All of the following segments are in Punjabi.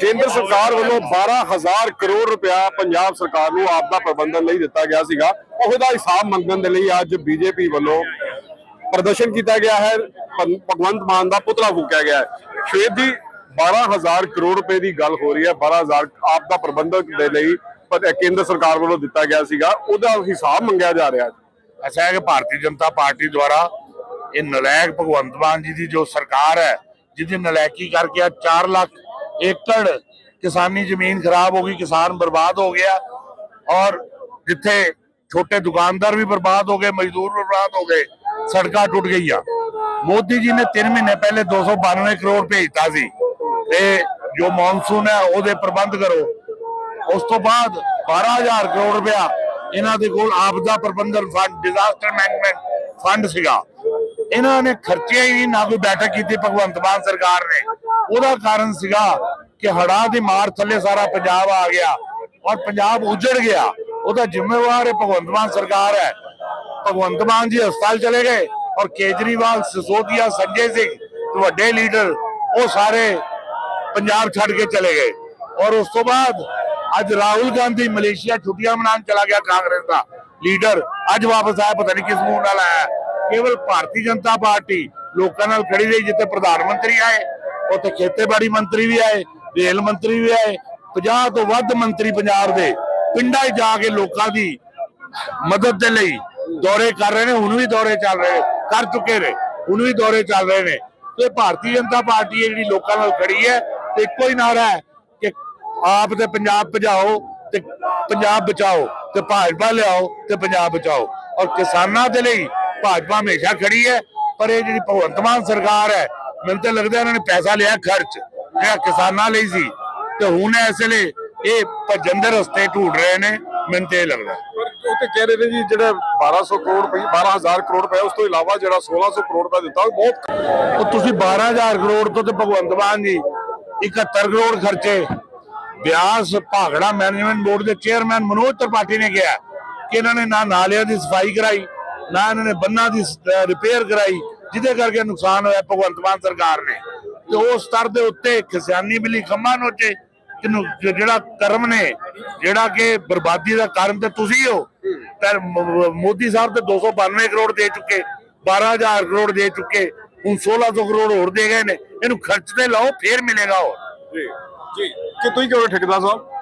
ਕੇਂਦਰ ਸਰਕਾਰ ਵੱਲੋਂ 12000 ਕਰੋੜ ਰੁਪਇਆ ਪੰਜਾਬ ਸਰਕਾਰ ਨੂੰ ਆਪਦਾ ਪ੍ਰਬੰਧਨ ਲਈ ਦਿੱਤਾ ਗਿਆ ਸੀਗਾ। ਉਹਦਾ ਹਿਸਾਬ ਮੰਗਣ ਦੇ ਲਈ ਅੱਜ ਬੀਜੇਪੀ ਵੱਲੋਂ ਪ੍ਰਦਰਸ਼ਨ ਕੀਤਾ ਗਿਆ ਹੈ। ਭਗਵੰਤ ਮਾਨ ਦਾ ਪੁਤਲਾ ਫੂਕਿਆ ਗਿਆ ਹੈ। ਸ਼ਵੇਦ ਜੀ 12000 ਕਰੋੜ ਰੁਪਏ ਦੀ ਗੱਲ ਹੋ ਰਹੀ ਹੈ। 12000 ਆਪਦਾ ਪ੍ਰਬੰਧਨ ਦੇ ਲਈ ਕੇਂਦਰ ਸਰਕਾਰ ਵੱਲੋਂ ਦਿੱਤਾ ਗਿਆ ਸੀਗਾ। ਉਹਦਾ ਹਿਸਾਬ ਮੰਗਿਆ ਜਾ ਰਿਹਾ ਹੈ। ਐਸਾ ਹੈ ਕਿ ਭਾਰਤੀ ਜਨਤਾ ਪਾਰਟੀ ਦੁਆਰਾ ਇਹ ਨਲਾਇਕ ਭਗਵੰਤ ਮਾਨ ਜੀ ਦੀ ਜੋ ਸਰਕਾਰ ਹੈ, ਜਿਹਦੀ ਨਲਾਇਕੀ ਕਰਕੇ ਆ 4 ਲੱਖ ਏਕੜ ਕਿਸਾਨੀ ਜ਼ਮੀਨ ਖਰਾਬ ਹੋ ਗਈ, ਕਿਸਾਨ ਬਰਬਾਦ ਹੋ ਗਿਆ ਔਰ ਜਿੱਥੇ ਛੋਟੇ ਦੁਕਾਨਦਾਰ ਵੀ ਬਰਬਾਦ ਹੋ ਗਏ, ਮਜ਼ਦੂਰ ਬਰਬਾਦ ਹੋ ਗਏ, ਸੜਕਾਂ ਟੁੱਟ ਗਈਆਂ। ਮੋਦੀ ਜੀ ਨੇ 3 ਮਹੀਨੇ ਪਹਿਲੇ 292 ਕਰੋੜ ਭੇਜਤਾ ਸੀ। ਤੇ ਜੋ ਮੌਨਸੂਨ ਹੈ, ਉਹਦੇ ਪ੍ਰਬੰਧ ਕਰੋ। ਉਸ ਤੋਂ ਬਾਅਦ 12000 ਕਰੋੜ ਰੁਪਇਆ ਇਹਨਾਂ ਦੇ ਕੋਲ ਆਪਦਾ ਪ੍ਰਬੰਧਨ ਫੰਡ ਡਿਜ਼ਾਸਟਰ ਮੈਨੇਜਮੈਂਟ ਫੰਡ ਸੀਗਾ। ਇਹਨਾਂ ਨੇ ਖਰਚੇ ਹੀ ਨਾ ਕੋਈ ਬੈਠਕ ਕੀਤੀ ਭਗਵੰਤ ਮਾਨ ਸਰਕਾਰ ਨੇ। ਉਹਦਾ ਕਾਰਨ ਸੀਗਾ ਕਿ ਹੜ੍ਹਾਂ ਦੀ ਮਾਰ ਥੱਲੇ ਸਾਰਾ ਪੰਜਾਬ ਆ ਗਿਆ ਔਰ ਪੰਜਾਬ ਉਜੜ ਗਿਆ। ਉਹਦਾ ਜ਼ਿੰਮੇਵਾਰ ਹੈ ਭਗਵੰਤ ਮਾਨ ਸਰਕਾਰ ਹੈ। ਭਗਵੰਤ ਮਾਨ ਜੀ ਹਸਪਤਾਲ ਚਲੇ ਗਏ ਔਰ ਕੇਜਰੀਵਾਲ, ਸਿਸੋਦੀਆ, ਸੰਜੇ ਸਿੰਘ, ਵੱਡੇ ਲੀਡਰ, ਉਹ ਸਾਰੇ ਪੰਜਾਬ ਛੱਡ ਕੇ ਚਲੇ ਗਏ। ਔਰ ਉਸ ਤੋਂ ਬਾਅਦ ਅੱਜ ਰਾਹੁਲ ਗਾਂਧੀ ਮਲੇਸ਼ੀਆ ਛੁੱਟੀਆਂ ਮਨਾਉਣ ਚਲਾ ਗਿਆ ਕਾਂਗਰਸ ਦਾ। ਲੀਡਰ ਅੱਜ ਵਾਪਸ ਆਇਆ, ਪਤਾ ਨਹੀਂ ਕਿਸ ਮੂੰਹ ਨਾਲ ਆਇਆ। ਕੇਵਲ ਭਾਰਤੀ ਜਨਤਾ ਪਾਰਟੀ ਲੋਕਾਂ ਨਾਲ ਖੜੀ ਰਹੀ, ਜਿੱਥੇ ਪ੍ਰਧਾਨ ਮੰਤਰੀ ਆਏ। ਉੱਥੇ ਖੇਤੀਬਾੜੀ ਮੰਤਰੀ ਵੀ ਆਏ, ਰੇਲ ਮੰਤਰੀ ਵੀ ਆਏ 50 ਤੋਂ ਵੱਧ ਮੰਤਰੀ ਪੰਜਾਬ ਦੇ ਪਿੰਡਾਂ 'ਚ ਜਾ ਕੇ ਲੋਕਾਂ ਦੀ ਮਦਦ ਦੇ ਲਈ ਦੌਰੇ ਕਰ ਰਹੇ ਨੇ, ਹੁਣ ਵੀ ਦੌਰੇ ਚੱਲ ਰਹੇ ਕਰ ਚੁੱਕੇ ਨੇ, ਹੁਣ ਵੀ ਦੌਰੇ ਚੱਲ ਰਹੇ ਨੇ। ਤੇ ਭਾਰਤੀ ਜਨਤਾ ਪਾਰਟੀ ਹੈ ਜਿਹੜੀ ਲੋਕਾਂ ਨਾਲ ਖੜੀ ਹੈ ਤੇ ਇੱਕੋ ਹੀ ਨਾਰਾ ਹੈ ਕਿ ਆਪ ਤੇ ਪੰਜਾਬ ਭਜਾਓ ਤੇ ਪੰਜਾਬ ਬਚਾਓ ਤੇ ਭਾਜਪਾ ਲਿਆਓ ਤੇ ਪੰਜਾਬ ਬਚਾਓ। ਔਰ ਕਿਸਾਨਾਂ ਦੇ ਲਈ ਭਾਜਪਾ ਹਮੇਸ਼ਾ ਖੜੀ ਹੈ, ਪਰ ਇਹ ਜਿਹੜੀ ਭਗਵੰਤ ਮਾਨ ਸਰਕਾਰ ਹੈ ਮੈਨੂੰ ਤਾਂ ਲੱਗਦਾ ਇਹਨਾਂ ਨੇ ਪੈਸਾ ਲਿਆ ਖਰਚ ਜਿਹੜਾ ਕਿਸਾਨਾਂ ਲਈ ਸੀ। ਤੇ ਹੁਣ ਇਸ ਵੇਲੇ ਇਹ ਭੱਜਣ ਦੇ ਰਸਤੇ ਢੂੰਡ ਰਹੇ ਨੇ ਮੈਨੂੰ ਤੇ ਇਹ ਲੱਗਦਾ। ਪਰ ਉਹ ਤੇ ਕਹਿ ਰਹੇ ਨੇ ਜੀ ਜਿਹੜਾ 1200 ਕਰੋੜ ਰੁਪਏ 12000 ਕਰੋੜ ਰੁਪਏ ਉਸ ਤੋਂ ਇਲਾਵਾ ਜਿਹੜਾ 1600 ਕਰੋੜ ਰੁਪਏ ਦਿੱਤਾ ਉਹ ਬਹੁਤ ਉਹ ਤੁਸੀਂ 12000 ਕਰੋੜ ਤੋਂ ਤੇ ਭਗਵੰਤ ਮਾਨ ਜੀ 71 ਕਰੋੜ ਖਰਚੇ। ਬਿਆਸ ਭਾਗੜਾ ਮੈਨੇਜਮੈਂਟ ਬੋਰਡ ਦੇ ਚੇਅਰਮੈਨ ਮਨੋਜ ਤ੍ਰਿਪਾਠੀ ਨੇ ਕਿਹਾ ਕਿ ਇਹਨਾਂ ਨੇ ਨਾ ਨਾਲਿਆਂ ਦੀ ਸਫ਼ਾਈ ਕਰਾਈ ਨਾ ਇਹਨਾਂ ਨੇ ਬੰਨਾਂ ਦੀ ਰਿਪੇਅਰ ਕਰਾਈ। ਜਿਹਦੇ ਕਰਕੇ ਨੁਕਸਾਨ ਹੋਇਆ ਭਗਵੰਤ ਮਾਨ ਸਰਕਾਰ ਨੇ। ਤੇ ਉਸ ਸਤਰ ਦੇ ਉੱਤੇ ਕਿਸਾਨੀ ਬਿੱਲੀ ਖੰਮਾ ਨੋਚੇ ਜਿਹੜਾ ਕਰਮ ਨੇ, ਜਿਹੜਾ ਕਿ ਬਰਬਾਦੀ ਦਾ ਕਾਰਨ ਤੇ ਤੁਸੀਂ ਹੋ ਪਰ ਮੋਦੀ ਸਾਹਿਬ ਤੇ 292 ਕਰੋੜ ਦੇ ਚੁੱਕੇ 12000 ਕਰੋੜ ਦੇ ਚੁੱਕੇ, ਹੁਣ 1600 ਕਰੋੜ ਹੋਰ ਦੇ ਗਏ ਨੇ, ਇਹਨੂੰ ਖਰਚ ਤੇ ਲਾਓ, ਫੇਰ ਮਿਲੇਗਾ ਹੋਰ। ਜੀ ਜੀ। ਕਿ ਤੁਸੀਂ ਕਿਉਂ ਠੇਕੇਦਾਰ ਸਾਹਿਬ?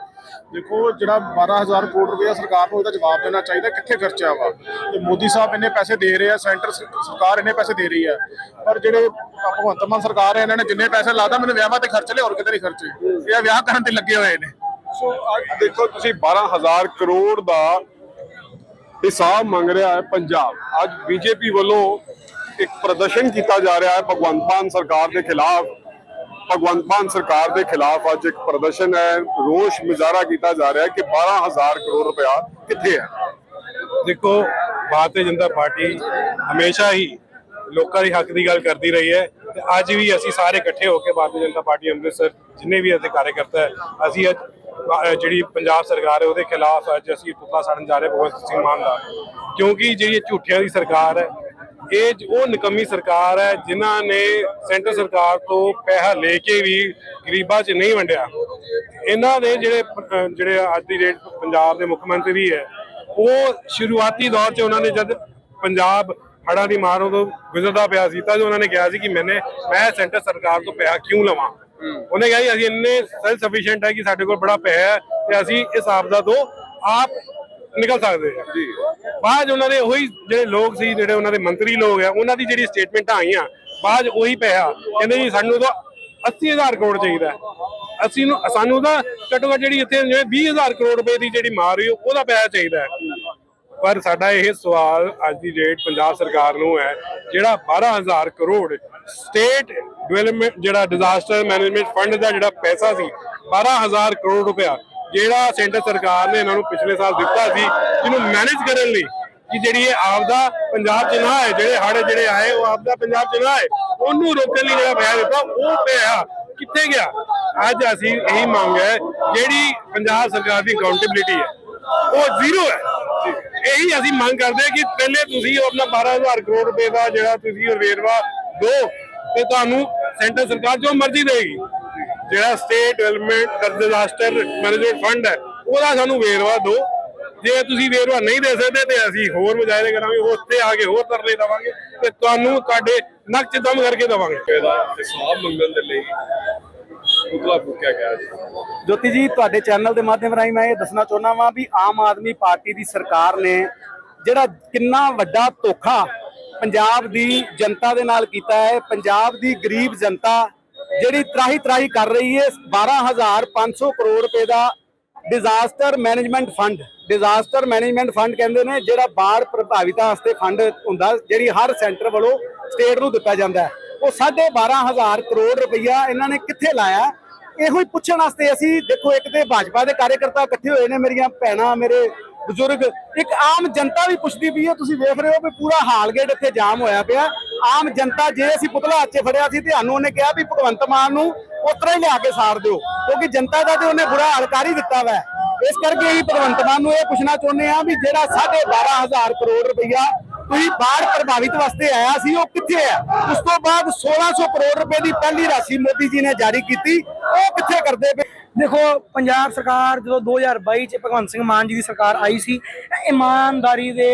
ਦੇਖੋ, ਜਿਹੜਾ 12000 ਕਰੋੜ ਰੁਪਇਆ ਸਰਕਾਰ ਨੂੰ ਇਹਦਾ ਜਵਾਬ ਦੇਣਾ ਚਾਹੀਦਾ, ਕਿੱਥੇ ਖਰਚਿਆ ਵਾ। ਤੇ ਮੋਦੀ ਸਾਹਿਬ ਇੰਨੇ ਪੈਸੇ ਦੇ ਰਹੇ ਆ, ਸੈਂਟਰ ਸਰਕਾਰ ਇੰਨੇ ਪੈਸੇ ਦੇ ਰਹੀ ਹੈ ਪਰ ਜਿਹੜੇ ਭਗਵੰਤ ਮਾਨ ਸਰਕਾਰ ਹੈ ਇਹਨਾਂ ਨੇ ਜਿੰਨੇ ਪੈਸੇ ਲਾਦਾ ਮੈਨੂੰ ਵਿਆਹਾਂ ਤੇ ਖਰਚ ਲਏ, ਹੋਰ ਕਿਤੇ ਨਹੀਂ ਖਰਚੇ। ਇਹ ਵਿਆਹ ਕਰਨ ਤੇ ਲੱਗੇ ਹੋਏ ਨੇ। ਸੋ, ਅੱਜ ਦੇਖੋ, ਤੁਸੀਂ 12000 ਕਰੋੜ ਦਾ ਹਿਸਾਬ ਮੰਗ ਰਿਹਾ ਹੈ ਪੰਜਾਬ। ਅੱਜ ਬੀਜੇਪੀ ਵੱਲੋਂ ਇੱਕ ਪ੍ਰਦਰਸ਼ਨ ਕੀਤਾ ਜਾ ਰਿਹਾ ਹੈ ਭਗਵੰਤ ਮਾਨ ਸਰਕਾਰ ਦੇ ਖਿਲਾਫ। ਭਗਵੰਤ ਮਾਨ ਸਰਕਾਰ ਦੇ ਖਿਲਾਫ ਅੱਜ ਇੱਕ ਪ੍ਰਦਰਸ਼ਨ ਹੈ। ਰੋਸ਼ ਮੁਜ਼ਾਹਰਾ ਕੀਤਾ ਜਾ ਰਿਹਾ ਹੈ ਕਿ 12000 ਕਰੋੜ ਰੁਪਇਆ ਕਿੱਥੇ ਹੈ? ਦੇਖੋ, ਭਾਰਤੀ ਜਨਤਾ ਪਾਰਟੀ ਹਮੇਸ਼ਾ ਹੀ ਲੋਕਾਂ ਦੇ ਹੱਕ ਦੀ ਗੱਲ ਕਰਦੀ ਰਹੀ ਹੈ ਤੇ ਅੱਜ ਵੀ ਅਸੀਂ ਸਾਰੇ ਇਕੱਠੇ ਹੋ ਕੇ ਭਾਰਤੀ ਜਨਤਾ ਪਾਰਟੀ ਅੰਮ੍ਰਿਤਸਰ ਜਿੰਨੇ ਵੀ ਇੱਥੇ ਕਾਰਜਕਰਤਾ ਹੈ, ਅਸੀਂ ਅੱਜ ਜਿਹੜੀ ਪੰਜਾਬ ਸਰਕਾਰ ਹੈ, ਉਹਦੇ ਖਿਲਾਫ ਅੱਜ ਅਸੀਂ ਪੁਤਲਾ ਸਾੜਨ ਜਾ ਰਹੇ ਭਗਵੰਤ ਸਿੰਘ ਮਾਨ ਦਾ। ਕਿਉਂਕਿ ਜਿਹੜੀ ਝੂਠਿਆਂ ਦੀ ਸਰਕਾਰ ਹੈ ਇਹ ਉਹ ਨਿਕੰਮੀ ਸਰਕਾਰ ਹੈ ਜਿਨ੍ਹਾਂ ਨੇ ਸੈਂਟਰ ਸਰਕਾਰ ਤੋਂ ਪੈਸਾ ਲੈ ਕੇ ਵੀ ਗਰੀਬਾਂ 'ਚ ਨਹੀਂ ਵੰਡਿਆ। ਇਹਨਾਂ ਦੇ ਜਿਹੜੇ ਜਿਹੜੇ ਅੱਜ ਦੀ ਡੇਟ ਪੰਜਾਬ ਦੇ ਮੁੱਖ ਮੰਤਰੀ ਹੈ ਉਹ ਸ਼ੁਰੂਆਤੀ ਦੌਰ 'ਚ ਉਹਨਾਂ ਨੇ ਜਦ ਪੰਜਾਬ ਹੜ੍ਹਾਂ ਦੀ ਮਾਰ ਉਦੋਂ ਗੁਜ਼ਰਦਾ ਪਿਆ ਸੀ ਤਾਂ ਉਹਨਾਂ ਨੇ ਕਿਹਾ ਸੀ ਕਿ ਮੈਨੇ ਮੈਂ ਸੈਂਟਰ ਸਰਕਾਰ ਤੋਂ ਪੈਸਾ ਕਿਉਂ ਲਵਾਂ? ਉਹਨੇ ਕਿਹਾ ਜੀ ਅਸੀਂ ਇੰਨੇ ਸੈਲਫ ਸਫੀਸ਼ੀਐਂਟ ਹੈ ਕਿ ਸਾਡੇ ਕੋਲ ਬੜਾ ਪੈਸਾ ਹੈ ਤੇ ਅਸੀਂ ਇਸ ਆਪਦਾ ਤੋਂ ਆਪ ਨਿਕਲ ਸਕਦੇ ਹਾਂ ਜੀ। ਬਾਅਦ ਉਹਨਾਂ ਦੇ ਉਹੀ ਜਿਹੜੇ ਲੋਕ ਸੀ ਜਿਹੜੇ ਉਹਨਾਂ ਦੇ ਮੰਤਰੀ ਲੋਕ ਆ ਉਹਨਾਂ ਦੀ ਜਿਹੜੀ ਸਟੇਟਮੈਂਟਾਂ ਆਈਆਂ ਬਾਅਦ ਉਹੀ ਪੈਸਾ ਕਹਿੰਦੇ ਜੀ ਸਾਨੂੰ ਤਾਂ 80000 ਕਰੋੜ ਚਾਹੀਦਾ। ਅਸੀਂ ਨੂੰ ਸਾਨੂੰ ਤਾਂ ਘੱਟੋ ਘੱਟ ਜਿਹੜੀ ਇੱਥੇ ਜਿਵੇਂ 20000 ਕਰੋੜ ਰੁਪਏ ਦੀ ਜਿਹੜੀ ਮਾਰ ਹੋਈ ਉਹਦਾ ਪੈਸਾ ਚਾਹੀਦਾ ਪਰ ਸਾਡਾ ਇਹ ਸਵਾਲ ਅੱਜ ਦੀ ਡੇਟ ਪੰਜਾਬ ਸਰਕਾਰ ਨੂੰ ਹੈ ਜਿਹੜਾ 12000 ਕਰੋੜ ਸਟੇਟ ਡਿਵੈਲਪਮੈਂਟ ਜਿਹੜਾ ਡਿਜ਼ਾਸਟਰ ਮੈਨੇਜਮੈਂਟ ਫੰਡ ਦਾ ਜਿਹੜਾ ਪੈਸਾ ਸੀ 12000 ਕਰੋੜ ਰੁਪਇਆ ਜਿਹੜਾ ਸੈਂਟਰ ਸਰਕਾਰ ਨੇ ਇਹਨਾਂ ਨੂੰ ਪਿਛਲੇ ਸਾਲ ਦਿੱਤਾ ਸੀ, ਜਿਹਨੂੰ ਮੈਨੇਜ ਕਰਨ ਲਈ ਕਿ ਜਿਹੜੀ ਇਹ ਆਪਦਾ ਪੰਜਾਬ ਚ ਨਾ ਹੈ ਜਿਹੜੇ ਹੜ੍ਹ ਜਿਹੜੇ ਆਏ, ਉਹ ਆਪਦਾ ਪੰਜਾਬ ਚ ਨਾ ਹੈ ਉਹਨੂੰ ਰੋਕਣ ਲਈ ਜਿਹੜਾ ਪੈਸਾ ਦਿੱਤਾ, ਉਹ ਪੈਸਾ ਕਿੱਥੇ ਗਿਆ? ਅੱਜ ਅਸੀਂ ਇਹੀ ਮੰਗ ਹੈ, ਜਿਹੜੀ ਪੰਜਾਬ ਸਰਕਾਰ ਦੀ ਅਕਾਊਂਟੇਬਿਲਿਟੀ ਹੈ, ਉਹ ਜ਼ੀਰੋ ਹੈ। ਇਹੀ ਅਸੀਂ ਮੰਗ ਕਰਦੇ ਕਿ ਪਹਿਲੇ ਤੁਸੀਂ ਉਹ ਆਪਣਾ 12000 ਕਰੋੜ ਰੁਪਏ ਦਾ ਜਿਹੜਾ ਤੁਸੀਂ ਉਹ ਵੇਰਵਾ ਦੋ, ਤੇ ਤੁਹਾਨੂੰ ਸੈਂਟਰ ਸਰਕਾਰ ਜੋ ਮਰਜ਼ੀ ਦੇਗੀ। ਜਿਹੜਾ state development disaster management fund ਹੈ ਉਹਦਾ ਸਾਨੂੰ ਵੇਰਵਾ ਦਿਓ। ਜੇ ਤੁਸੀਂ ਵੇਰਵਾ ਨਹੀਂ ਦੇ ਸਕਦੇ ਤੇ ਅਸੀਂ ਹੋਰ ਮੁਜ਼ਾਹਰੇ ਕਰਾਂਗੇ ਉੱਥੇ ਆ ਕੇ ਹੋਰ ਤਰਲੇ ਦਵਾਂਗੇ ਤੇ ਤੁਹਾਨੂੰ ਤੁਹਾਡੇ ਨੱਕ 'ਚ ਦਮ ਕਰਕੇ ਦਵਾਂਗੇ। ਇਹਦਾ ਹਿਸਾਬ ਮੰਗਣ ਦੇ ਲਈ ਪੁਤਲਾ ਫੂਕਿਆ ਗਿਆ ਜੀ। ਜੋਤੀ ਜੀ ਤੁਹਾਡੇ ਚੈਨਲ ਦੇ ਮਾਧਿਅਮ ਰਾਹੀਂ ਮੈਂ ਇਹ ਦੱਸਣਾ ਚਾਹੁੰਦਾ ਵਾਂ ਵੀ ਆਮ ਆਦਮੀ ਪਾਰਟੀ ਦੀ ਸਰਕਾਰ ਨੇ ਜਿਹੜਾ ਕਿੰਨਾ ਵੱਡਾ ਧੋਖਾ ਪੰਜਾਬ ਦੀ ਜਨਤਾ ਦੇ ਨਾਲ ਕੀਤਾ ਹੈ ਪੰਜਾਬ ਦੀ ਗਰੀਬ ਜਨਤਾ ਜਿਹੜੀ ਤਰਾਹੀ ਤਰਾਹੀ ਕਰ ਰਹੀ ਹੈ 12500 ਕਰੋੜ ਰੁਪਏ ਦਾ disaster management fund disaster management fund ਕਹਿੰਦੇ ਨੇ, ਜਿਹੜਾ ਬਾੜ ਪ੍ਰਭਾਵਿਤਾਂ ਵਾਸਤੇ ਫੰਡ ਹੁੰਦਾ, ਜਿਹੜੀ ਹਰ ਸੈਂਟਰ ਵੱਲੋਂ ਸਟੇਟ ਨੂੰ ਦਿੱਤਾ ਜਾਂਦਾ ਹੈ। ਉਹ 12500 ਕਰੋੜ ਰੁਪਈਆ ਇਹਨਾਂ ਨੇ ਕਿੱਥੇ ਲਾਇਆ? ਇਹੋ ਹੀ ਪੁੱਛਣ ਵਾਸਤੇ ਅਸੀਂ ਦੇਖੋ, ਇੱਕ ਤੇ ਭਾਜਪਾ ਦੇ ਕਾਰਜਕਰਤਾ ਇਕੱਠੇ ਹੋਏ ਨੇ, ਮੇਰੀਆਂ ਭੈਣਾਂ, ਮੇਰੇ ਬਜ਼ੁਰਗ, ਇੱਕ ਆਮ ਜਨਤਾ ਵੀ ਪੁੱਛਦੀ ਪਈ ਹੈ, ਤੁਸੀਂ ਵੇਖ ਰਹੇ ਹੋ ਵੀ ਪੂਰਾ ਹਾਲਗੇਟ ਇੱਥੇ ਜਾਮ ਹੋਇਆ ਪਿਆ। ਆਮ ਜਨਤਾ ਜੇ ਅਸੀਂ ਪੁਤਲਾ ਹੱਥ ਫੜਿਆ ਸੀ ਤੇ ਉਹਨੇ ਕਿਹਾ ਵੀ ਭਗਵੰਤ ਮਾਨ ਨੂੰ ਉਤਰਾ ਹੀ ਲਿਆ ਕੇ ਸਾਰ ਦਿਓ, ਕਿਉਂਕਿ ਜਨਤਾ ਦਾ ਤੇ ਉਹਨੇ ਬੁਰਾ ਹਾਲ ਕਰ ਹੀ ਦਿੱਤਾ ਵਾ। ਇਸ ਕਰਕੇ ਅਸੀਂ ਭਗਵੰਤ ਮਾਨ ਨੂੰ ਇਹ ਪੁੱਛਣਾ ਚਾਹੁੰਦੇ ਆ ਵੀ ਜਿਹੜਾ 12500 ਕਰੋੜ ਰੁਪਈਆ ਤੁਸੀਂ ਬਾੜ ਪ੍ਰਭਾਵਿਤ ਵਾਸਤੇ ਆਇਆ ਸੀ, ਉਹ ਕਿੱਥੇ ਆ? ਉਸ ਤੋਂ ਬਾਅਦ 1600 ਕਰੋੜ ਰੁਪਏ ਦੀ ਪਹਿਲੀ ਰਾਸ਼ੀ ਮੋਦੀ ਜੀ ਨੇ ਜਾਰੀ ਕੀਤੀ, ਉਹ ਕਿੱਥੇ ਕਰਦੇ ਪਏ? ਦੇਖੋ, ਪੰਜਾਬ ਸਰਕਾਰ ਜਦੋਂ 2022 ਚ ਭਗਵੰਤ ਸਿੰਘ ਮਾਨ ਜੀ ਦੀ ਸਰਕਾਰ ਆਈ ਸੀ ਇਹ ਇਮਾਨਦਾਰੀ ਦੇ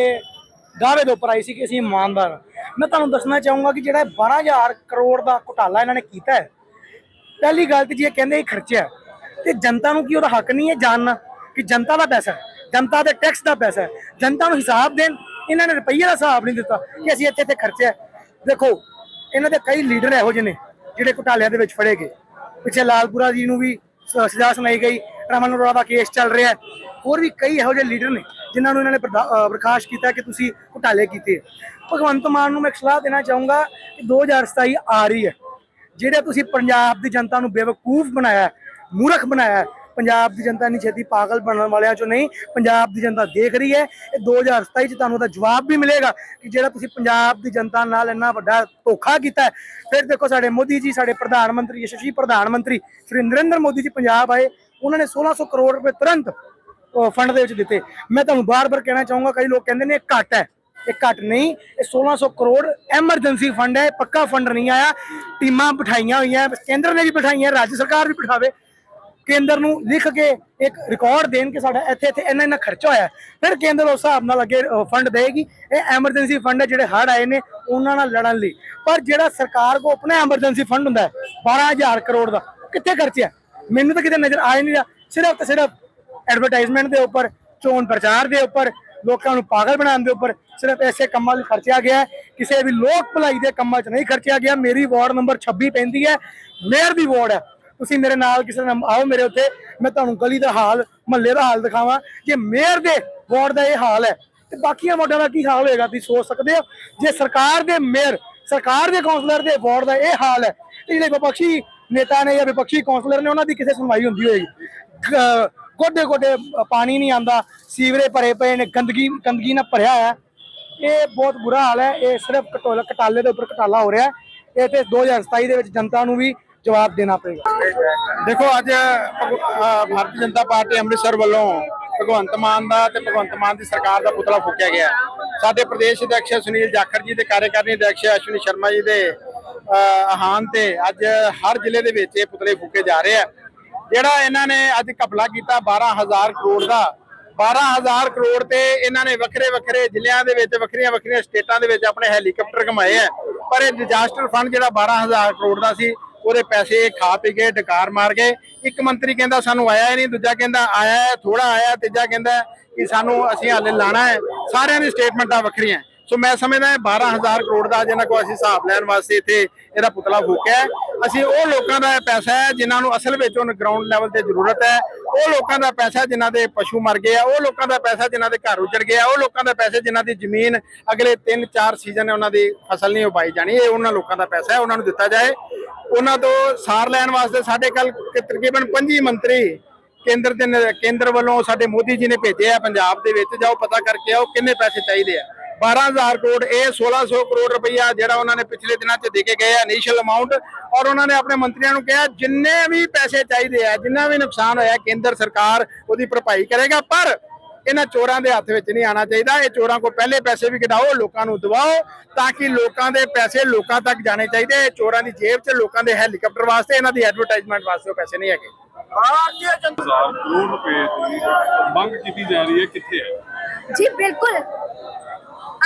ਦਾਅਵੇ ਦੇ ਉੱਪਰ ਆਈ ਸੀ ਕਿ ਅਸੀਂ ਇਮਾਨਦਾਰ ਹਾਂ। ਮੈਂ ਤੁਹਾਨੂੰ ਦੱਸਣਾ ਚਾਹੂੰਗਾ ਕਿ ਜਿਹੜਾ ਇਹ 12000 ਕਰੋੜ ਦਾ ਘੁਟਾਲਾ ਇਹਨਾਂ ਨੇ ਕੀਤਾ ਹੈ, ਪਹਿਲੀ ਗੱਲ ਤੇ ਜੇ ਕਹਿੰਦੇ ਇਹ ਖਰਚਿਆ ਹੈ। ਤੇ ਜਨਤਾ ਨੂੰ ਕੀ ਉਹਦਾ ਹੱਕ ਨਹੀਂ ਹੈ ਜਾਣਨਾ ਕਿ ਜਨਤਾ ਦਾ ਪੈਸਾ ਜਨਤਾ ਦੇ ਟੈਕਸ ਦਾ ਪੈਸਾ ਜਨਤਾ ਨੂੰ ਹਿਸਾਬ ਦੇਣ। ਇਹਨਾਂ ਨੇ ਰੁਪਈਏ ਦਾ ਹਿਸਾਬ ਨਹੀਂ ਦਿੱਤਾ ਕਿ ਅਸੀਂ ਇੱਥੇ ਇੱਥੇ ਖਰਚਿਆ ਦੇਖੋ, ਇਹਨਾਂ ਦੇ ਕਈ ਲੀਡਰ ਇਹੋ ਜਿਹੇ ਨੇ ਜਿਹੜੇ ਘੁਟਾਲਿਆਂ ਦੇ ਵਿੱਚ ਫੜੇ ਗਏ। ਪਿੱਛੇ ਲਾਲਪੁਰਾ ਜੀ ਨੂੰ ਵੀ ਸਜ਼ਾ ਸੁਣਾਈ ਗਈ। ਰਮਨ ਅਰੋੜਾ ਦਾ ਕੇਸ ਚੱਲ ਰਿਹਾ ਹੋਰ ਵੀ ਕਈ ਇਹੋ ਜਿਹੇ ਲੀਡਰ ਨੇ, ਜਿਨ੍ਹਾਂ ਨੂੰ ਇਹਨਾਂ ਨੇ ਬਰਦਾ- ਬਰਖਾਸਤ ਕੀਤਾ ਕਿ ਤੁਸੀਂ ਘੁਟਾਲੇ ਕੀਤੇ। ਭਗਵੰਤ ਮਾਨ ਨੂੰ ਮੈਂ ਇੱਕ ਸਲਾਹ ਦੇਣਾ ਚਾਹੂੰਗਾ ਕਿ 2027 ਆ ਰਹੀ ਹੈ। ਜਿਹੜਾ ਤੁਸੀਂ ਪੰਜਾਬ ਦੀ ਜਨਤਾ ਨੂੰ ਬੇਵਕੂਫ ਬਣਾਇਆ ਮੂਰਖ ਬਣਾਇਆ ਪੰਜਾਬ ਦੀ ਜਨਤਾ ਨਹੀਂ ਛੇਤੀ ਪਾਗਲ ਬਣਨ ਵਾਲਿਆਂ ਚੋਂ ਨਹੀਂ, ਪੰਜਾਬ ਦੀ ਜਨਤਾ ਦੇਖ ਰਹੀ ਹੈ। ਇਹ 2027 ਚ ਤੁਹਾਨੂੰ ਉਹਦਾ ਜਵਾਬ ਵੀ ਮਿਲੇਗਾ ਕਿ ਜਿਹੜਾ ਤੁਸੀਂ ਪੰਜਾਬ ਦੀ ਜਨਤਾ ਨਾਲ ਇੰਨਾ ਵੱਡਾ ਧੋਖਾ ਕੀਤਾ ਫਿਰ ਦੇਖੋ ਸਾਡੇ ਮੋਦੀ ਜੀ, ਸਾਡੇ ਪ੍ਰਧਾਨ ਮੰਤਰੀ, ਯਸ਼ਸਵੀ ਪ੍ਰਧਾਨ ਮੰਤਰੀ ਸ਼੍ਰੀ ਨਰਿੰਦਰ ਮੋਦੀ ਜੀ ਪੰਜਾਬ ਆਏ, ਉਹਨਾਂ ਨੇ 1600 ਕਰੋੜ ਰੁਪਏ ਤੁਰੰਤ ਫੰਡ ਦੇ ਵਿੱਚ ਦਿੱਤੇ। ਮੈਂ ਤੁਹਾਨੂੰ ਬਾਰ-ਬਾਰ ਕਹਿਣਾ ਚਾਹੂੰਗਾ, ਕਈ ਲੋਕ ਕਹਿੰਦੇ ਨੇ ਇਹ ਘੱਟ ਹੈ, ਇਹ ਘੱਟ ਨਹੀਂ, ਇਹ 1600 ਕਰੋੜ ਐਮਰਜੈਂਸੀ ਫੰਡ ਹੈ, ਇਹ ਪੱਕਾ ਫੰਡ ਨਹੀਂ ਆਇਆ। ਟੀਮਾਂ ਬਿਠਾਈਆਂ ਹੋਈਆਂ, ਕੇਂਦਰ ਨੇ ਵੀ ਬਿਠਾਈਆਂ, ਰਾਜ ਸਰਕਾਰ ਵੀ ਬਿਠਾਵੇ। ਕੇਂਦਰ ਨੂੰ ਲਿਖ ਕੇ ਇੱਕ ਰਿਕਾਰਡ ਦੇਣ ਕਿ ਸਾਡਾ ਇੱਥੇ ਇੱਥੇ ਇੰਨਾ ਇੰਨਾ ਖਰਚਾ ਹੋਇਆ ਫਿਰ ਕੇਂਦਰ ਉਸ ਹਿਸਾਬ ਨਾਲ ਅੱਗੇ ਫੰਡ ਦੇਗੀ ਇਹ ਐਮਰਜੈਂਸੀ ਫੰਡ ਹੈ, ਜਿਹੜੇ ਹੜ੍ਹ ਆਏ ਨੇ, ਉਹਨਾਂ ਨਾਲ ਲੜਨ ਲਈ। ਪਰ ਜਿਹੜਾ ਸਰਕਾਰ ਕੋ ਆਪਣਾ ਐਮਰਜੈਂਸੀ ਫੰਡ ਹੁੰਦਾ ਹੈ 12000 ਕਰੋੜ ਦਾ ਕਿੱਥੇ ਖਰਚਿਆ ਮੈਨੂੰ ਤਾਂ ਕਿਤੇ ਨਜ਼ਰ ਆ ਹੀ ਨਹੀਂ ਰਿਹਾ। ਸਿਰਫ ਤੇ ਸਿਰਫ ਐਡਵਰਟਾਈਜ਼ਮੈਂਟ ਦੇ ਉੱਪਰ, ਚੋਣ ਪ੍ਰਚਾਰ ਦੇ ਉੱਪਰ, ਲੋਕਾਂ ਨੂੰ ਪਾਗਲ ਬਣਾਉਣ ਦੇ ਉੱਪਰ ਸਿਰਫ ਐਸੇ ਕੰਮਾਂ 'ਚ ਖਰਚਿਆ ਗਿਆ ਕਿਸੇ ਵੀ ਲੋਕ ਭਲਾਈ ਦੇ ਕੰਮਾਂ 'ਚ ਨਹੀਂ ਖਰਚਿਆ ਗਿਆ। ਮੇਰੀ ਵਾਰਡ ਨੰਬਰ 26 ਪੈਂਦੀ ਹੈ। ਮੇਅਰ ਦੀ ਵਾਰਡ ਹੈ। ਤੁਸੀਂ ਮੇਰੇ ਨਾਲ ਕਿਸੇ ਨਾਲ ਆਓ ਮੇਰੇ ਉੱਤੇ ਮੈਂ ਤੁਹਾਨੂੰ ਗਲੀ ਦਾ ਹਾਲ, ਮਹੱਲੇ ਦਾ ਹਾਲ ਦਿਖਾਵਾਂ, ਜੇ ਮੇਅਰ ਦੇ ਵਾਰਡ ਦਾ ਇਹ ਹਾਲ ਹੈ, ਤੇ ਬਾਕੀਆਂ ਵਾਰਡਾਂ ਦਾ ਕੀ ਹਾਲ ਹੋਏਗਾ, ਤੁਸੀਂ ਸੋਚ ਸਕਦੇ ਹੋ? ਜੇ ਸਰਕਾਰ ਦੇ ਮੇਅਰ ਸਰਕਾਰ ਦੇ ਕਾਉਂਸਲਰ ਦੇ ਵਾਰਡ ਦਾ ਇਹ ਹਾਲ ਹੈ, ਤੇ ਜਿਹੜੇ ਵਿਪਕਸ਼ੀ ਨੇਤਾ ਨੇ ਜਾਂ ਵਿਪਕਸ਼ੀ ਕਾਉਂਸਲਰ ਨੇ, ਉਹਨਾਂ ਦੀ ਕਿਸੇ ਸੁਣਵਾਈ ਹੁੰਦੀ ਹੋਏਗੀ। ਗੋਡੇ ਗੋਡੇ ਪਾਣੀ ਨਹੀਂ ਆਂਦਾ ਸੀਵਰੇ ਭਰੇ ਪਏ ਨੇ, ਗੰਦਗੀ ਗੰਦਗੀ ਨਾਲ ਭਰਿਆ ਹੋਇਆ। ਇਹ ਬਹੁਤ ਬੁਰਾ ਹਾਲ ਹੈ, ਇਹ ਸਿਰਫ ਕਟੋਲ ਕਟਾਲੇ ਦੇ ਉੱਪਰ ਕਟਾਲਾ ਹੋ ਰਿਹਾ ਹੈ। ਇਹ ਤੇ 2027 ਦੇ ਵਿੱਚ ਜਨਤਾ ਨੂੰ ਵੀ ਜਵਾਬ ਦੇਣਾ ਪਏਗਾ। ਦੇਖੋ ਅੱਜ ਭਾਰਤੀ ਜਨਤਾ ਪਾਰਟੀ ਅੰਮ੍ਰਿਤਸਰ ਵੱਲੋਂ ਭਗਵੰਤ ਮਾਨ ਦਾ ਤੇ ਭਗਵੰਤ ਮਾਨ ਦੀ ਸਰਕਾਰ ਦਾ ਪੁਤਲਾ ਫੂਕਿਆ ਗਿਆ। ਸਾਡੇ ਪ੍ਰਦੇਸ਼ ਅਧਿਕਸ਼ ਸੁਨੀਲ ਜਾਖੜ ਜੀ ਤੇ ਕਾਰਜਕਾਰਨੀ ਅਧਿਕਸ਼ ਅਸ਼ਵਨੀ ਸ਼ਰਮਾ ਜੀ ਦੇ ਅਹ, ਤੇ ਅੱਜ ਹਰ ਜ਼ਿਲ੍ਹੇ ਦੇ ਵਿੱਚ ਇਹ ਪੁਤਲੇ ਫੂਕੇ ਜਾ ਰਹੇ ਆ। ਜਿਹੜਾ ਇਹਨਾਂ ਨੇ ਅੱਜ ਘਪਲਾ ਕੀਤਾ 12000 ਕਰੋੜ ਦਾ 12000 ਕਰੋੜ ਤੇ ਇਹਨਾਂ ਨੇ ਵੱਖਰੇ ਵੱਖਰੇ ਜ਼ਿਲ੍ਹਿਆਂ ਦੇ ਵਿੱਚ ਵੱਖਰੀਆਂ ਵੱਖਰੀਆਂ ਸਟੇਟਾਂ ਦੇ ਵਿੱਚ ਆਪਣੇ ਹੈਲੀਕਾਪਟਰ ਕਮਾਏ ਆ। ਪਰ ਇਹ ਡਿਜ਼ਾਸਟਰ ਫੰਡ ਜਿਹੜਾ 12000 ਕਰੋੜ ਦਾ ਸੀ ਉਹਦੇ ਪੈਸੇ ਖਾ ਪੀ ਗਏ ਡਕਾਰ ਮਾਰ ਗਏ ਇੱਕ ਮੰਤਰੀ ਕਹਿੰਦਾ ਸਾਨੂੰ ਆਇਆ ਹੀ ਨਹੀਂ, ਦੂਜਾ ਕਹਿੰਦਾ ਆਇਆ ਥੋੜਾ ਆਇਆ, ਤੀਜਾ ਕਹਿੰਦਾ ਕਿ ਸਾਨੂੰ ਅਸੀਂ ਹਾਲੇ ਲਾਣਾ ਹੈ। ਸਾਰਿਆਂ ਦੀ ਸਟੇਟਮੈਂਟਾਂ ਵੱਖਰੀਆਂ ਸੋ ਮੈਂ ਸਮਝਦਾ 12000 ਕਰੋੜ ਦਾ ਜਿਹਨਾਂ ਕੋ ਅਸੀਂ ਹਿਸਾਬ ਲੈਣ ਵਾਸਤੇ ਇੱਥੇ ਇਹਦਾ ਪੁਤਲਾ ਫੂਕਿਆ ਹੈ। ਅਸੀਂ ਉਹ ਲੋਕਾਂ ਦਾ ਪੈਸਾ ਹੈ ਜਿਨ੍ਹਾਂ ਨੂੰ ਅਸਲ ਵਿੱਚ ਹੁਣ ਗਰਾਊਂਡ ਲੈਵਲ ਤੇ ਜ਼ਰੂਰਤ ਹੈ। ਉਹ ਲੋਕਾਂ ਦਾ ਪੈਸਾ ਜਿਨ੍ਹਾਂ ਦੇ ਪਸ਼ੂ ਮਰ ਗਏ ਆ, ਉਹ ਲੋਕਾਂ ਦਾ ਪੈਸਾ ਜਿਨ੍ਹਾਂ ਦੇ ਘਰ ਉਜੜ ਗਏ ਆ, ਉਹ ਲੋਕਾਂ ਦਾ ਪੈਸਾ ਜਿਨ੍ਹਾਂ ਦੀ ਜ਼ਮੀਨ ਅਗਲੇ 3-4 ਸੀਜ਼ਨ ਉਹਨਾਂ ਦੀ ਫਸਲ ਨਹੀਂ ਉਗਾਈ ਜਾਣੀ, ਇਹ ਉਹਨਾਂ ਲੋਕਾਂ ਦਾ ਪੈਸਾ ਹੈ, ਉਹਨਾਂ ਨੂੰ ਦਿੱਤਾ ਜਾਏ। ਉਹਨਾਂ ਤੋਂ ਸਾਰ ਲੈਣ ਵਾਸਤੇ ਸਾਡੇ ਕੱਲ ਤਕਰੀਬਨ 25 ਮੰਤਰੀ ਕੇਂਦਰ ਦੇ ਕੇਂਦਰ ਵੱਲੋਂ ਸਾਡੇ ਮੋਦੀ ਜੀ ਨੇ ਭੇਜੇ ਆ ਪੰਜਾਬ ਦੇ ਵਿੱਚ ਜਾਓ ਪਤਾ ਕਰਕੇ ਆਓ ਕਿੰਨੇ ਪੈਸੇ ਚਾਹੀਦੇ ਆ। 12000 ਕਰੋੜ, ਇਹ 1600 ਕਰੋੜ ਰੁਪਈਆ ਜਿਹੜਾ ਉਹਨਾਂ ਨੇ ਪਿਛਲੇ ਦਿਨਾਂ 'ਚ ਦੇ ਕੇ ਗਏ ਆ ਇਨੀਸ਼ੀਅਲ ਅਮਾਉਂਟ ਔਰ ਉਹਨਾਂ ਨੇ ਆਪਣੇ ਮੰਤਰੀਆਂ ਨੂੰ ਕਿਹਾ, ਜਿੰਨੇ ਵੀ ਪੈਸੇ ਚਾਹੀਦੇ ਆ, ਜਿੰਨਾ ਵੀ ਨੁਕਸਾਨ ਹੋਇਆ, ਕੇਂਦਰ ਸਰਕਾਰ ਉਹਦੀ ਭਰਪਾਈ ਕਰੇਗਾ, ਪਰ ਇਹਨਾਂ ਚੋਰਾਂ ਦੇ ਹੱਥ ਵਿੱਚ ਨਹੀਂ ਆਣਾ ਚਾਹੀਦਾ। ਇਹ ਚੋਰਾਂ ਕੋ ਪਹਿਲੇ ਪੈਸੇ ਵੀ ਕਢਾਓ ਲੋਕਾਂ ਨੂੰ ਦਵਾਓ ਤਾਂ ਕਿ ਲੋਕਾਂ ਦੇ ਪੈਸੇ ਲੋਕਾਂ ਤੱਕ ਜਾਣੇ ਚਾਹੀਦੇ। ਇਹ ਚੋਰਾਂ ਦੀ ਜੇਬ 'ਚ ਲੋਕਾਂ ਦੇ ਹੈਲੀਕਾਪਟਰ ਵਾਸਤੇ ਇਹਨਾਂ ਦੀ ਐਡਵਰਟਾਈਜ਼ਮੈਂਟ ਵਾਸਤੇ ਪੈਸੇ ਨਹੀਂ ਹੈਗੇ। ਹਜ਼ਾਰ ਕਰੋੜ ਰੁਪਏ ਦੀ ਮੰਗ ਕੀਤੀ ਜਾ ਰਹੀ ਹੈ। ਕਿੱਥੇ ਹੈ? ਜੀ ਬਿਲਕੁਲ।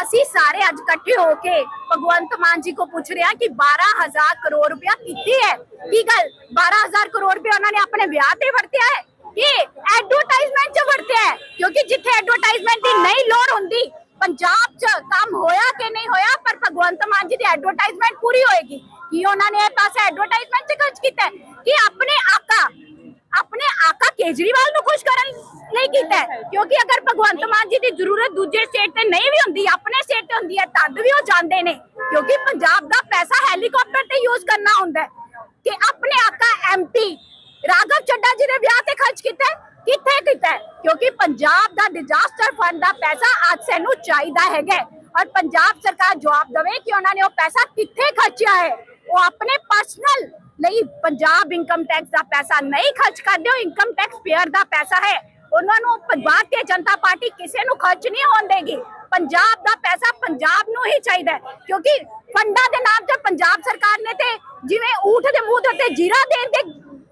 ਅਸੀਂ ਸਾਰੇ ਅੱਜ ਇਕੱਠੇ ਹੋ ਕੇ ਭਗਵੰਤ ਮਾਨ ਜੀ ਕੋ ਪੁੱਛ ਰਹੇ ਕਿ 12000 ਕਰੋੜ ਰੁਪਇਆ ਕਿੱਥੇ ਹੈ। ਕੀ ਗੱਲ? 12000 ਕਰੋੜ ਰੁਪਇਆ ਉਹਨਾਂ ਨੇ ਆਪਣੇ ਵਿਆਹ ਤੇ ਵਰਤਿਆ ਹੈ? ਕਿ ਐਡਵਰਟਾਈਜ਼ਮੈਂਟ 'ਚ ਵਰਤਿਆ ਹੈ ਕਿਉਂਕਿ ਜਿੱਥੇ ਐਡਵਰਟਾਈਜ਼ਮੈਂਟ ਦੀ ਨਹੀਂ ਲੋੜ ਹੁੰਦੀ ਪੰਜਾਬ 'ਚ ਕੰਮ ਹੋਇਆ ਕਿ ਨਹੀਂ ਹੋਇਆ ਪਰ ਭਗਵੰਤ ਮਾਨ ਜੀ ਦੀ ਐਡਵਰਟਾਈਜ਼ਮੈਂਟ ਪੂਰੀ ਹੋਏਗੀ ਕੀ ਉਹਨਾਂ ਨੇ ਇਹ ਪੈਸਾ ਐਡਵਰਟਾਈਜ਼ਮੈਂਟ 'ਚ ਖਰਚ ਕੀਤਾ ਕਿ ਆਪਣੇ ਆਕਾ ਆਪਣੇ ਆਕਾ ਕੇਜਰੀਵਾਲ ਨੂੰ ਖੁਸ਼ ਕਰਨ ਲਈ ਕੀਤਾ ਕਿਉਂਕਿ ਅਗਰ ਭਗਵੰਤ ਮਾਨ ਜੀ ਦੀ ਜ਼ਰੂਰਤ ਦੂਜੇ ਸਟੇਟ ਤੇ ਨਹੀਂ ਵੀ ਹੁੰਦੀ ਆਪਣੇ ਸਟੇਟ ਤੇ ਹੁੰਦੀ ਹੈ ਤਦ ਵੀ ਉਹ ਜਾਂਦੇ ਨੇ ਕਿਉਂਕਿ ਪੰਜਾਬ ਦਾ ਪੈਸਾ ਹੈਲੀਕਾਪਟਰ ਤੇ ਯੂਜ਼ ਕਰਨਾ ਹੁੰਦਾ ਹੈ ਕਿ ਆਪਣੇ ਆਕਾ ਐਮਪੀ ਰਾਘਵ ਚੱਡਾ ਜੀ ਦੇ ਵਿਆਹ ਤੇ ਖਰਚ ਕੀਤਾ ਕਿੱਥੇ ਕੀਤਾ ਕਿਉਂਕਿ ਪੰਜਾਬ ਦਾ ਡਿਜ਼ਾਸਟਰ ਫੰਡ ਦਾ ਪੈਸਾ ਅੱਜ ਸਾਨੂੰ ਚਾਹੀਦਾ ਹੈਗਾ ਔਰ ਪੰਜਾਬ ਸਰਕਾਰ ਜਵਾਬ ਦੇਵੇ ਕਿ ਉਹਨਾਂ ਨੇ ਉਹ ਪੈਸਾ ਕਿੱਥੇ ਖਰਚਿਆ ਹੈ? ਉਹ ਆਪਣੇ ਪਰਸਨਲ ਲਈ ਪੰਜਾਬ ਇਨਕਮ ਟੈਕਸ ਦਾ ਪੈਸਾ ਨਹੀਂ ਖਰਚ ਕਰਦੇ, ਉਹ ਇਨਕਮ ਟੈਕਸ ਪੇਅਰ ਦਾ ਪੈਸਾ ਹੈ। ਉਹਨਾਂ ਨੂੰ ਭਾਰਤੀ ਜਨਤਾ ਪਾਰਟੀ ਕਿਸੇ ਨੂੰ ਖਰਚ ਨਹੀਂ ਹੋਣ ਦੇਗੀ। ਪੰਜਾਬ ਦਾ ਪੈਸਾ ਪੰਜਾਬ ਨੂੰ ਹੀ ਚਾਹੀਦਾ ਕਿਉਂਕਿ ਫੰਡਾਂ ਦੇ ਨਾਮ ਤੇ ਪੰਜਾਬ ਸਰਕਾਰ ਨੇ ਤੇ ਜਿਵੇਂ ਊਠ ਦੇ ਮੂੰਹ ਦੇ ਜੀਰਾ ਦੇਣ ਦੇ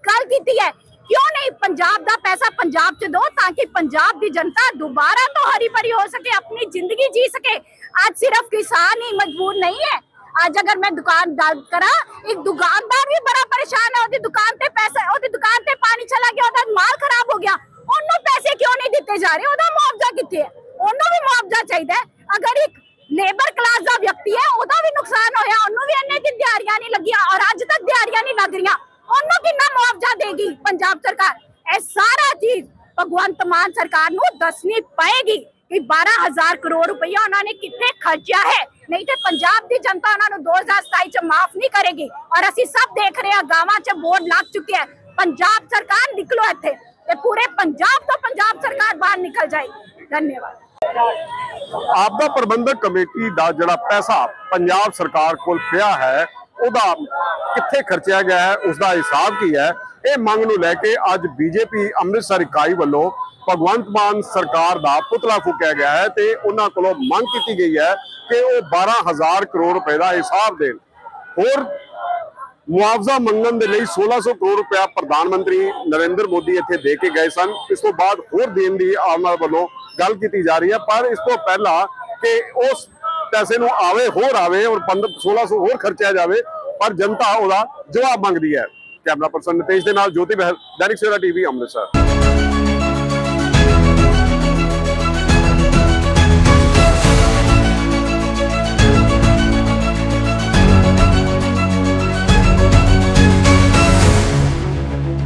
ਗੱਲ ਕੀਤੀ ਹੈ ਕਿਉਂ ਨਹੀਂ ਪੰਜਾਬ ਦਾ ਪੈਸਾ ਪੰਜਾਬ 'ਚ ਦੋ ਤਾਂ ਕਿ ਪੰਜਾਬ ਦੀ ਜਨਤਾ ਦੁਬਾਰਾ ਤੋਂ ਹਰੀ ਭਰੀ ਹੋ ਸਕੇ ਆਪਣੀ ਜ਼ਿੰਦਗੀ ਜੀ ਸਕੇ ਅੱਜ ਸਿਰਫ ਕਿਸਾਨ ਹੀ ਮਜਬੂਰ ਨਹੀਂ ਹੈ ਅੱਜ ਅਗਰ ਮੈਂ ਦੁਕਾਨਦਾਰ ਕਰਾਂ ਇੱਕ ਦੁਕਾਨਦਾਰ ਵੀ ਬੜਾ ਪਰੇਸ਼ਾਨ ਹੈ ਉਹਦੀ ਦੁਕਾਨ ਤੇ ਪੈਸਾ ਉਹਦੀ ਦੁਕਾਨ ਤੇ ਪਾਣੀ ਚਲਾ ਗਿਆ ਉਹਦਾ ਮਾਲ ਖਰਾਬ ਹੋ ਗਿਆ ਉਹਨੂੰ ਪੈਸੇ ਕਿਉਂ ਨਹੀਂ ਦਿੱਤੇ ਜਾ ਰਹੇ ਉਹਦਾ ਮੁਆਵਜ਼ਾ ਕਿੱਥੇ ਹੈ ਉਹਨੂੰ ਵੀ ਮੁਆਵਜ਼ਾ ਚਾਹੀਦਾ ਹੈ ਅਗਰ ਇੱਕ ਲੇਬਰ ਕਲਾਸ ਦਾ ਵਿਅਕਤੀ ਹੈ ਉਹਦਾ ਵੀ ਨੁਕਸਾਨ ਹੋਇਆ ਉਹਨੂੰ ਵੀ ਇੰਨੇ ਦੀ ਦਿਹਾੜੀਆਂ ਨਹੀਂ ਲੱਗੀਆਂ ਔਰ ਅੱਜ ਉਹਨੂੰ ਕਿੰਨਾ ਮੁਆਵਜ਼ਾ ਦੇਗੀ ਪੰਜਾਬ ਸਰਕਾਰ? ਇਹ ਸਾਰਾ ਚੀਜ਼ ਭਗਵੰਤ ਮਾਨ ਸਰਕਾਰ ਨੂੰ ਦੱਸਣੀ ਪਏਗੀ ਕਿ 12000 ਕਰੋੜ ਰੁਪਇਆ ਉਹਨਾਂ ਨੇ ਕਿੱਥੇ ਖਰਚਿਆ ਹੈ। ਨਹੀਂ ਤੇ ਪੰਜਾਬ ਦੀ ਜਨਤਾ ਉਹਨਾਂ ਨੂੰ 2027 ਚ ਮਾਫ ਨਹੀਂ ਕਰੇਗੀ ਔਰ ਅਸੀਂ ਸਭ ਦੇਖ ਰਹੇ ਹਾਂ ਗਾਵਾਂ 'ਚ ਬੋਰਡ ਲੱਗ ਚੁੱਕੇ ਹੈ। ਪੰਜਾਬ ਸਰਕਾਰ ਨਿਕਲੋ ਇੱਥੇ ਤੇ ਪੂਰੇ ਪੰਜਾਬ ਤੋਂ ਪੰਜਾਬ ਸਰਕਾਰ ਬਾਹਰ ਨਿਕਲ ਜਾਏਗੀ ਧੰਨਵਾਦ। ਆਪਦਾ ਪ੍ਰਬੰਧਕ ਕਮੇਟੀ ਦਾ ਜਿਹੜਾ ਪੈਸਾ ਪੰਜਾਬ ਸਰਕਾਰ ਕੋਲ ਪਿਆ ਹੈ, ਉਹਦਾ ਕਿੱਥੇ ਖਰਚਿਆ ਗਿਆ ਹੈ ਉਸ ਦਾ ਹਿਸਾਬ ਕੀ ਹੈ? ਇਹ ਮੰਗ ਨੂੰ ਲੈ ਕੇ ਅੱਜ ਬੀਜੇਪੀ ਅੰਮ੍ਰਿਤਸਰ ਇਕਾਈ ਵੱਲੋਂ ਭਗਵੰਤ ਮਾਨ ਸਰਕਾਰ ਦਾ ਪੁਤਲਾ ਫੂਕਿਆ ਗਿਆ ਹੈ ਤੇ ਉਹਨਾਂ ਕੋਲੋਂ ਮੰਗ ਕੀਤੀ ਗਈ ਹੈ ਕਿ ਉਹ 12000 ਕਰੋੜ ਰੁਪਏ ਦਾ ਹਿਸਾਬ ਦੇਣ। ਹੋਰ, ਮੁਆਵਜ਼ਾ ਮੰਗਣ ਦੇ ਲਈ 1600 ਕਰੋੜ ਰੁਪਇਆ ਪ੍ਰਧਾਨ ਮੰਤਰੀ ਨਰਿੰਦਰ ਮੋਦੀ ਇੱਥੇ ਦੇ ਕੇ ਗਏ ਸਨ। ਇਸ ਤੋਂ ਬਾਅਦ ਹੋਰ ਦੇਣ ਦੀ ਆਮਦ ਵੱਲੋਂ ਗੱਲ ਕੀਤੀ ਜਾ ਰਹੀ ਹੈ, ਪਰ ਇਸ ਤੋਂ ਪਹਿਲਾਂ ਕਿ ਉਸ ਪੈਸੇ ਨੂੰ ਆਵੇ, ਹੋਰ ਆਵੇ ਔਰ 15 1600 ਹੋਰ ਖਰਚਿਆ ਜਾਵੇ ਪਰ ਜਨਤਾ ਉਹਦਾ ਜਵਾਬ ਮੰਗਦੀ ਹੈ। ਕੈਮਰਾ ਪਰਸਨ ਨਿਤੇਸ਼ ਦੇ ਨਾਲ ਜੋਤੀ ਬਹਿਲ ਦੈਨਿਕ ਸਵੇਰਾ ਟੀਵੀ ਅੰਮ੍ਰਿਤਸਰ।